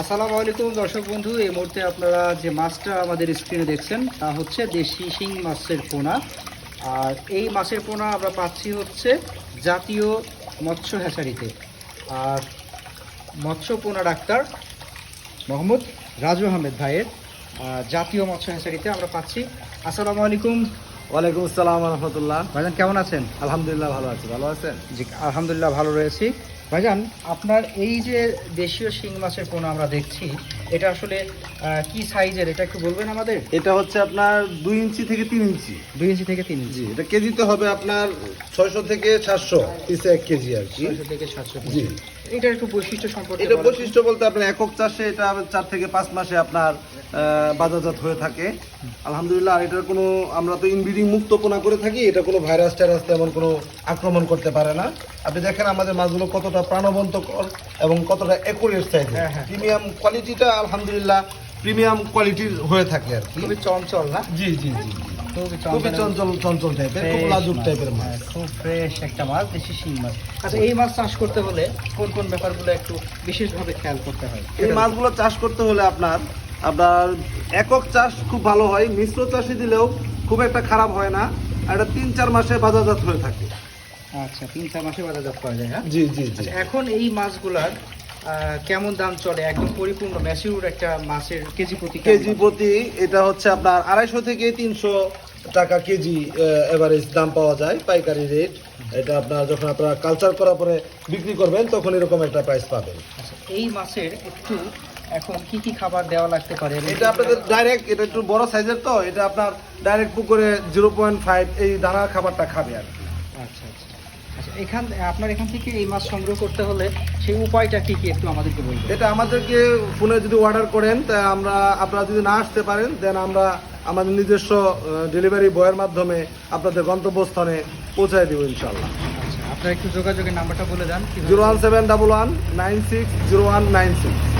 আসসালামু আলাইকুম দর্শক বন্ধু, এই মুহূর্তে আপনারা যে মাছটা আমাদের স্ক্রিনে দেখছেন, তা হচ্ছে দেশি শিং মাছের পোনা। আর এই মাছের পোনা আমরা পাচ্ছি হচ্ছে জাতীয় মৎস্য হ্যাচারিতে। আর মৎস্য পোনা ডাক্তার মোহাম্মদ রাজু আহমেদ ভাইয়ের জাতীয় মৎস্য হ্যাচারিতে আমরা পাচ্ছি। আসসালামু আলাইকুম ওয়ালাইকুম আসসালাম রহমতুল্লাহ। ভাইজান কেমন আছেন? আলহামদুলিল্লাহ ভালো আছি ভালো আছেন? জি আলহামদুলিল্লাহ ভালো রয়েছি। ভাইজান আপনার এই যে দেশীয় শিং মাছের পোনা আমরা দেখছি এটা আসলে কি সাইজের? এটা একটু বলবেন আমাদের? এটা হচ্ছে আপনার দুই ইঞ্চি থেকে তিন ইঞ্চি। দুই ইঞ্চি থেকে তিন ইঞ্চি। এটা কেজিতে হবে আপনার ছয়শো থেকে সাতশো পিসে এক কেজি আর কি। ছয়শো থেকে সাতশো জি। এটার একটু বৈশিষ্ট্য সম্পর্কে এটা বৈশিষ্ট্য বলতে আপনার একক চাষে এটা চার থেকে পাঁচ মাসে আপনার বাজারজাত হয়ে থাকে। আলহামদুলিল্লাহ আর এটার কোনো আমরা তো ইনব্রিডিং মুক্ত পোনা করে থাকি এটা কোনো ভাইরাস টাইরাস তেমন কোনো আক্রমণ করতে পারে না। আপনি দেখেন আমাদের মাছগুলো কতটা প্রাণবন্তকর এবং কতটা একুরেট হ্যাঁ, হ্যাঁ। প্রিমিয়াম কোয়ালিটিটা আলহামদুলিল্লাহ প্রিমিয়াম কোয়ালিটির হয়ে থাকে আর কি। খুবই চঞ্চল না? জি জি জি খুবই খুবই চঞ্চল। চঞ্চল টাইপের খুব লাজুক টাইপের মাছ। হ্যাঁ, খুব ফ্রেশ একটা মাছ দেশি শিং মাছ। আচ্ছা এই মাছ চাষ করতে হলে কোন কোন ব্যাপারগুলো একটু বিশেষভাবে খেয়াল করতে হয়? এই মাছগুলো চাষ করতে হলে আপনার আপনার একক চাষ খুব ভালো হয় মিশ্র চাষি দিলেও খুব একটা খারাপ হয় না আর এটা তিন চার মাসে বাজারজাত হয়ে থাকে। আচ্ছা তিন চার মাসে বাজারজাত করা যায় হ্যাঁ? জি জি জি। আচ্ছা, এখন এই মাছগুলার কেমন দাম চলে? একদম পরিপূর্ণ ম্যাচিউর একটা মাছের কেজি প্রতি কেজি প্রতি এটা হচ্ছে আপনার আড়াইশো থেকে তিনশো টাকা কেজি এভারেজ দাম পাওয়া যায় পাইকারি রেট এটা আপনার যখন আপনারা কালচার করার পরে বিক্রি করবেন তখন এরকম একটা প্রাইস পাবেন। আচ্ছা, এই মাছের একটু এখন কি কি খাবার দেওয়া লাগতে পারে? এটা আপনাদের ডাইরেক্ট এটা একটু বড় সাইজের তো এটা আপনার ডাইরেক্ট পুকুরে জিরো পয়েন্ট ফাইভ এই দানার খাবারটা খাবে আর কি। আচ্ছা আচ্ছা। আচ্ছা এখান আপনার এখান থেকে এই মাছ সংগ্রহ করতে হলে সেই উপায়টা কি কি একটু আমাদেরকে বলবেন? এটা আমাদেরকে ফোনে যদি অর্ডার করেন তা আমরা আপনারা যদি না আসতে পারেন দেন আমরা আমাদের নিজস্ব ডেলিভারি বয়ের মাধ্যমে আপনাদের গন্তব্যস্থানে পৌঁছায় দেবো ইনশাল্লাহ আচ্ছা আপনার একটু যোগাযোগের নাম্বারটা বলে দেন zero one seven double one nine six zero one nine six